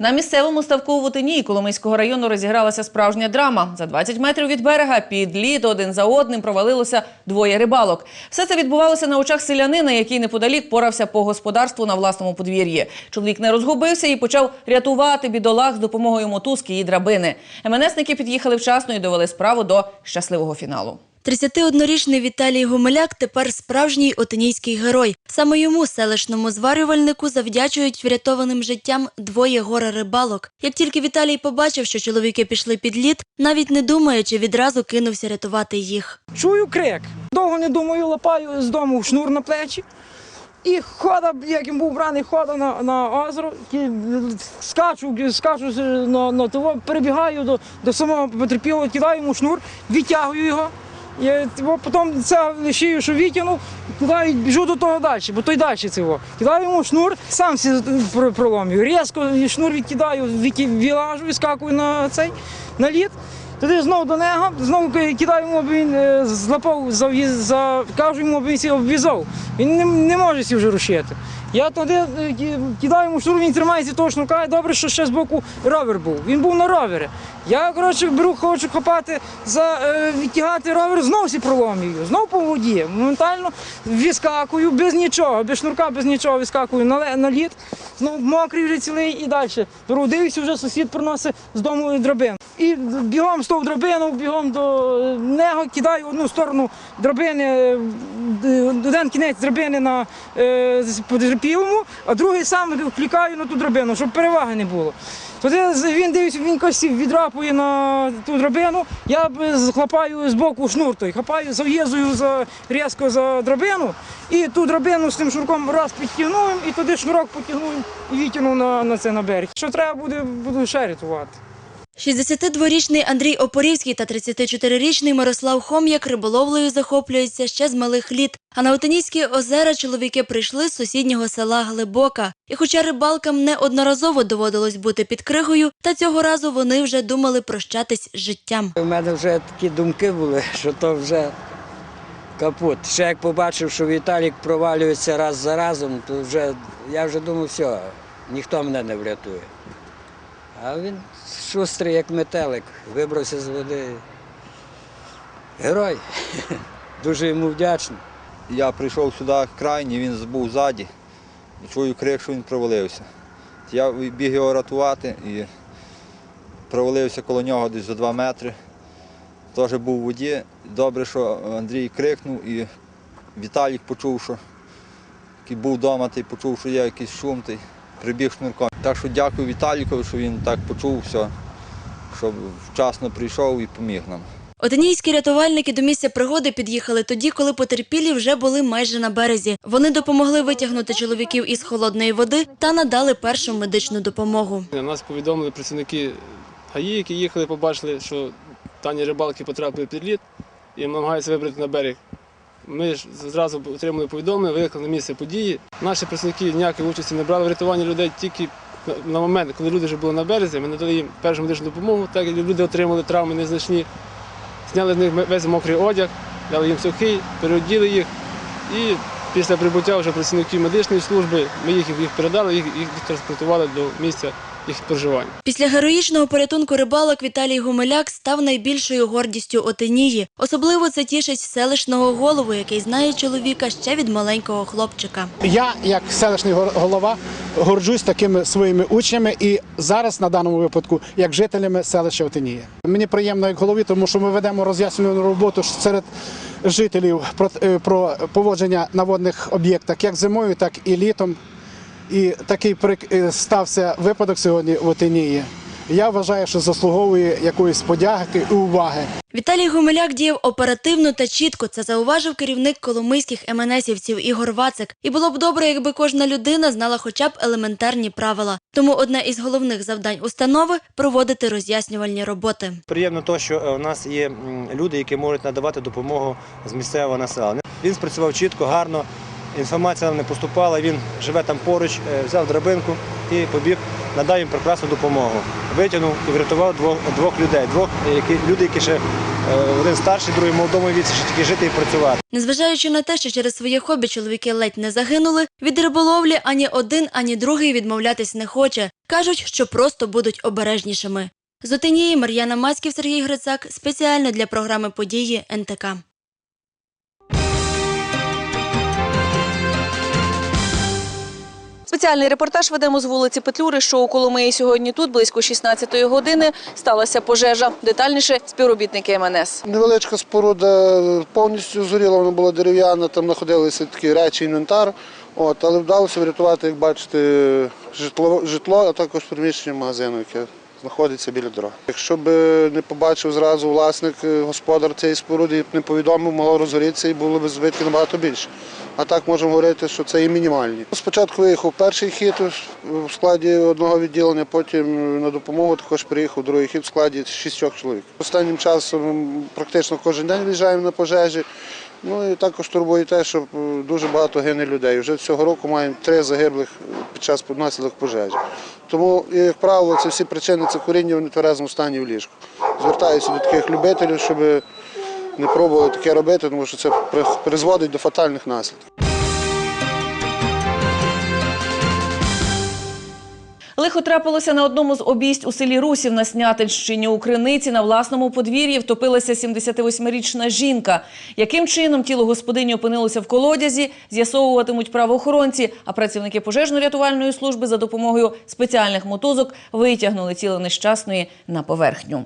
На місцевому ставку у Вотині Коломийського району розігралася справжня драма. За 20 метрів від берега під лід один за одним провалилося двоє рибалок. Все це відбувалося на очах селянина, який неподалік порався по господарству на власному подвір'ї. Чоловік не розгубився і почав рятувати бідолах з допомогою мотузки і драбини. МНСники під'їхали вчасно і довели справу до щасливого фіналу. 31-річний Віталій Гомеляк тепер справжній отинійський герой. Саме йому, селищному зварювальнику, завдячують врятованим життям двоє гора рибалок. Як тільки Віталій побачив, що чоловіки пішли під лід, навіть не думаючи, відразу кинувся рятувати їх. Чую крик. Довго не думаю, лапаю з дому шнур на плечі. І хода, як він був браний, хода на, на озеро, скачу, скачу на, на того, перебігаю до, до самого потерпілого, кидаю йому шнур, відтягую його. Я, типу, потім це що витягнув, кидаю, біжу до того далі, бо той далі цього. Кидаю йому шнур, сам проломлюю. Різко шнур відкидаю, відки- вилажу, вискакую на цей на лід. Тоді знову до нього, знову кидаю йому, аби він е, злапав, кажу йому, аби він обв'язав. Він не, не може сі вже рушити. Я тоді е, кидаю йому шнур, він тримається того шнурка, і добре, що ще з боку ровер був. Він був на ровері. Я, коротше, беру, хочу хапати, за, е, відтягати ровер, знову всі проломлюю, знову по воді. Моментально відскакую, без нічого, без шнурка, без нічого відскакую на, на лід, знову мокрий вже цілий і далі. Дивлюся, вже сусід приносить з дому драбину. І бігом з того драбину, бігом до е, нього, кидаю одну сторону драбини, е, один кінець драбини на е, потерпілому, а другий сам клікаю на ту драбину, щоб переваги не було. Тоді він дивиться, він якось відрапує на ту драбину, я хлопаю з боку шнур той, хапаю, зав'язую за, різко за драбину, і ту драбину з тим шнурком раз підтягнув, і туди шнурок потягнув і відтягнув на, на це на берег. Що треба буде, буду ще рятувати. 62-річний Андрій Опорівський та 34-річний Мирослав Хом'як риболовлею захоплюються ще з малих літ. А на Отинійські озера чоловіки прийшли з сусіднього села Глибока. І хоча рибалкам неодноразово доводилось бути під кригою, та цього разу вони вже думали прощатись з життям. У мене вже такі думки були, що то вже капут. Ще як побачив, що Віталік провалюється раз за разом, то вже я вже думав, все, ніхто мене не врятує. А він шустрий, як метелик, вибрався з води. Герой. Дуже йому вдячний. Я прийшов сюди крайній, він був ззаді. Чую крик, що він провалився. Я біг його рятувати і провалився коло нього десь за два метри. Теж був у воді. Добре, що Андрій крикнув і Віталік почув, що був вдома, почув, що є якийсь шум, той прибіг шнурком. Так що дякую Віталікові, що він так почув все, що вчасно прийшов і поміг нам. Отинійські рятувальники до місця пригоди під'їхали тоді, коли потерпілі вже були майже на березі. Вони допомогли витягнути чоловіків із холодної води та надали першу медичну допомогу. Нас повідомили працівники ГАІ, які їхали, побачили, що дані рибалки потрапили під лід і намагаються вибрати на берег. Ми ж зразу отримали повідомлення, виїхали на місце події. Наші працівники ніякої участі не брали в рятуванні людей тільки на- момент, коли люди вже були на березі, ми надали їм першу медичну допомогу, так як люди отримали травми незначні. Зняли з них весь мокрий одяг, дали їм сухий, переоділи їх. І після прибуття вже працівників медичної служби ми їх, їх передали, їх, їх транспортували до місця їх проживання. Після героїчного порятунку рибалок Віталій Гумиляк став найбільшою гордістю Отинії. Особливо це тішить селищного голову, який знає чоловіка ще від маленького хлопчика. Я, як селищний голова, горджусь такими своїми учнями і зараз на даному випадку як жителями селища Отинія. Мені приємно як голові, тому що ми ведемо роз'яснювальну роботу серед жителів про, е, про поводження на водних об'єктах як зимою, так і літом. І такий прик- е, стався випадок сьогодні в Отинії. Я вважаю, що заслуговує якоїсь подяки і уваги. Віталій Гумиляк діяв оперативно та чітко. Це зауважив керівник коломийських МНСівців Ігор Вацик. І було б добре, якби кожна людина знала хоча б елементарні правила. Тому одне із головних завдань установи проводити роз'яснювальні роботи. Приємно те, що е, у нас є люди, які можуть надавати допомогу з місцевого населення. Він спрацював чітко, гарно. Інформація нам не поступала. Він живе там поруч, е, взяв драбинку і побіг, надав їм прекрасну допомогу. Витягнув і врятував двох, двох людей. Двох е, які люди, які ще е, один старший, другий молодому віці, ще тільки жити і працювати. Незважаючи на те, що через своє хобі чоловіки ледь не загинули, від риболовлі ані один, ані другий відмовлятись не хоче. Кажуть, що просто будуть обережнішими. З Отинії Мар'яна Маськів, Сергій Грицак спеціально для програми події НТК. Спеціальний репортаж ведемо з вулиці Петлюри, що у Коломиї сьогодні тут, близько 16-ї години, сталася пожежа. Детальніше співробітники МНС. Невеличка споруда повністю згоріла, вона була дерев'яна, там знаходилися такі речі, інвентар. От, але вдалося врятувати, як бачите, житло, житло а також приміщення магазину, яке знаходиться біля дороги. Якщо б не побачив зразу власник, е, господар цієї споруди, не повідомив, могло розгорітися і було б збитків набагато більше. А так можемо говорити, що це і мінімальні. Спочатку виїхав перший хід в складі одного відділення, потім на допомогу також приїхав другий хід в складі шістьох чоловік. Останнім часом практично кожен день виїжджаємо на пожежі. Ну і також турбує те, що е, дуже багато гине людей. Вже цього року маємо три загиблих під час наслідок пожежі. Тому, як правило, це всі причини це куріння в нетверезому стані в ліжку. Звертаюся до таких любителів, щоб не пробували таке робити, тому що це призводить до фатальних наслідків. Лихо трапилося на одному з обійсть у селі Русів на Снятинщині. У криниці на власному подвір'ї втопилася 78-річна жінка. Яким чином тіло господині опинилося в колодязі, з'ясовуватимуть правоохоронці, а працівники пожежно-рятувальної служби за допомогою спеціальних мотузок витягнули тіло нещасної на поверхню.